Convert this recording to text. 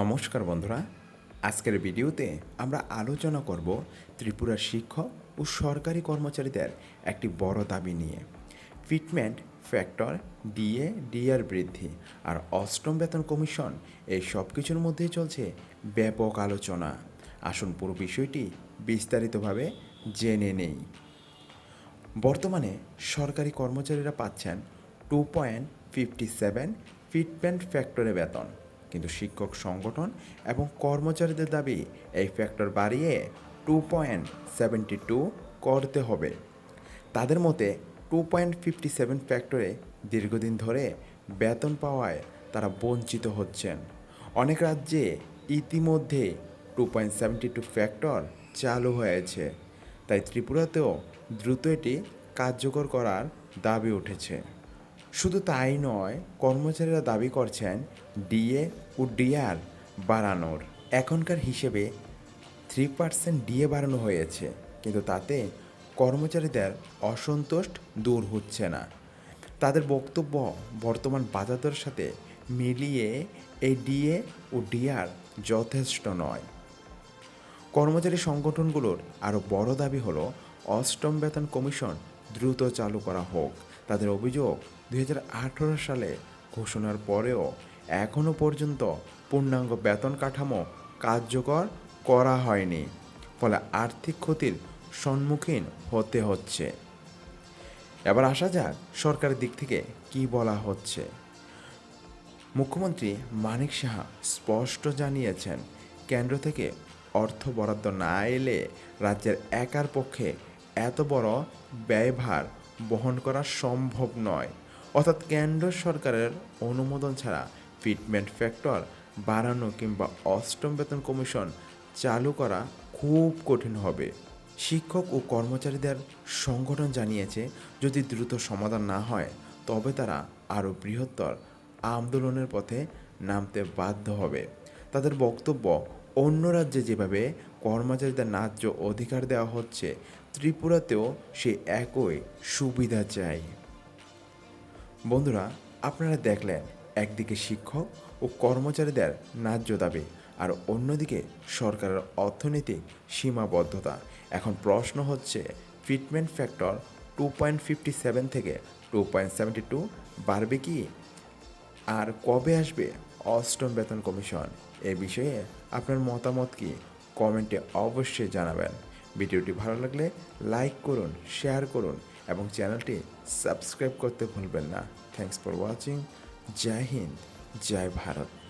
নমস্কার বন্ধুরা। আজকের ভিডিওতে আমরা আলোচনা করব ত্রিপুরার শিক্ষক ও সরকারি কর্মচারীদের একটি বড় দাবি নিয়ে। ফিটমেন্ট ফ্যাক্টর, ডিএ, ডিআর বৃদ্ধি আর অষ্টম বেতন কমিশন এই সব কিছুর মধ্যেই চলছে ব্যাপক আলোচনা। আসুন পুরো বিষয়টি বিস্তারিতভাবে জেনে নেই। বর্তমানে সরকারি কর্মচারীরা পাচ্ছেন two point fifty seven fitment ফ্যাক্টরে বেতন। কিন্তু শিক্ষক সংগঠন এবং কর্মচারীদের দাবি এই ফ্যাক্টর বাড়িয়ে টু পয়েন্ট সেভেন্টি টু করতে হবে। তাদের মতে টু পয়েন্ট ফিফটি সেভেন ফ্যাক্টরে দীর্ঘদিন ধরে বেতন পাওয়ায় তারা বঞ্চিত হচ্ছেন। অনেক রাজ্যে ইতিমধ্যে two point seventy two factor চালু হয়েছে। তাই ত্রিপুরাতেও দ্রুত এটি কার্যকর করার দাবি উঠেছে। শুধু তাই নয়, কর্মচারীরা দাবি করছেন ডিএ ও ডিআর বাড়ানোর। এখনকার হিসেবে থ্রি পার্সেন্ট ডিএ বাড়ানো হয়েছে, কিন্তু তাতে কর্মচারীদের অসন্তোষ দূর হচ্ছে না। তাদের বক্তব্য বর্তমান বাজারের সাথে মিলিয়ে এই ডিএ ও ডিআর যথেষ্ট নয়। কর্মচারী সংগঠনগুলোর আরও বড় দাবি হলো, অষ্টম বেতন কমিশন দ্রুত চালু করা হোক। তাদের অভিযোগ দু হাজার আঠারো সালে ঘোষণার পরেও এখনও পর্যন্ত পূর্ণাঙ্গ বেতন কাঠামো কার্যকর করা হয়নি, ফলে আর্থিক ক্ষতির সম্মুখীন হতে হচ্ছে। এবার আসা যাক সরকারের দিক থেকে কি বলা হচ্ছে। মুখ্যমন্ত্রী মানিক সাহা স্পষ্ট জানিয়েছেন, কেন্দ্র থেকে অর্থ বরাদ্দ না এলে রাজ্যের একার পক্ষে এত বড় ব্যয়ভার বহন করা সম্ভব নয়। অর্থাৎ কেন্দ্র সরকারের অনুমোদন ছাড়া ফিটমেন্ট ফ্যাক্টর বাড়ানো কিংবা অষ্টম বেতন কমিশন চালু করা খুব কঠিন হবে। শিক্ষক ও কর্মচারীদের সংগঠন জানিয়েছে, যদি দ্রুত সমাধান না হয়, তবে তারা আরও বৃহত্তর আন্দোলনের পথে নামতে বাধ্য হবে। তাদের বক্তব্য, অন্য রাজ্যে যেভাবে কর্মচারীদের ন্যায্য অধিকার দেওয়া হচ্ছে, ত্রিপুরাতেও সে একই সুবিধা চাই। বন্ধুরা, আপনারা দেখলেন, একদিকে শিক্ষক ও কর্মচারীদের ন্যায্য দাবি আর অন্যদিকে সরকারের অর্থনৈতিক সীমাবদ্ধতা। এখন প্রশ্ন হচ্ছে fitment factor two point fifty seven থেকে টু পয়েন্ট সেভেন্টি টু বাড়বে কি? আর কবে আসবে অষ্টম বেতন কমিশন? এ বিষয়ে আপনার মতামত কি? কমেন্টে অবশ্যই জানাবেন। ভিডিওটি ভালো লাগলে লাইক করুন শেয়ার করুন এবং চ্যানেলটি সাবস্ক্রাইব করতে ভুলবেন না। থ্যাংকস ফর ওয়াচিং জয় হিন্দ। জয় ভারত।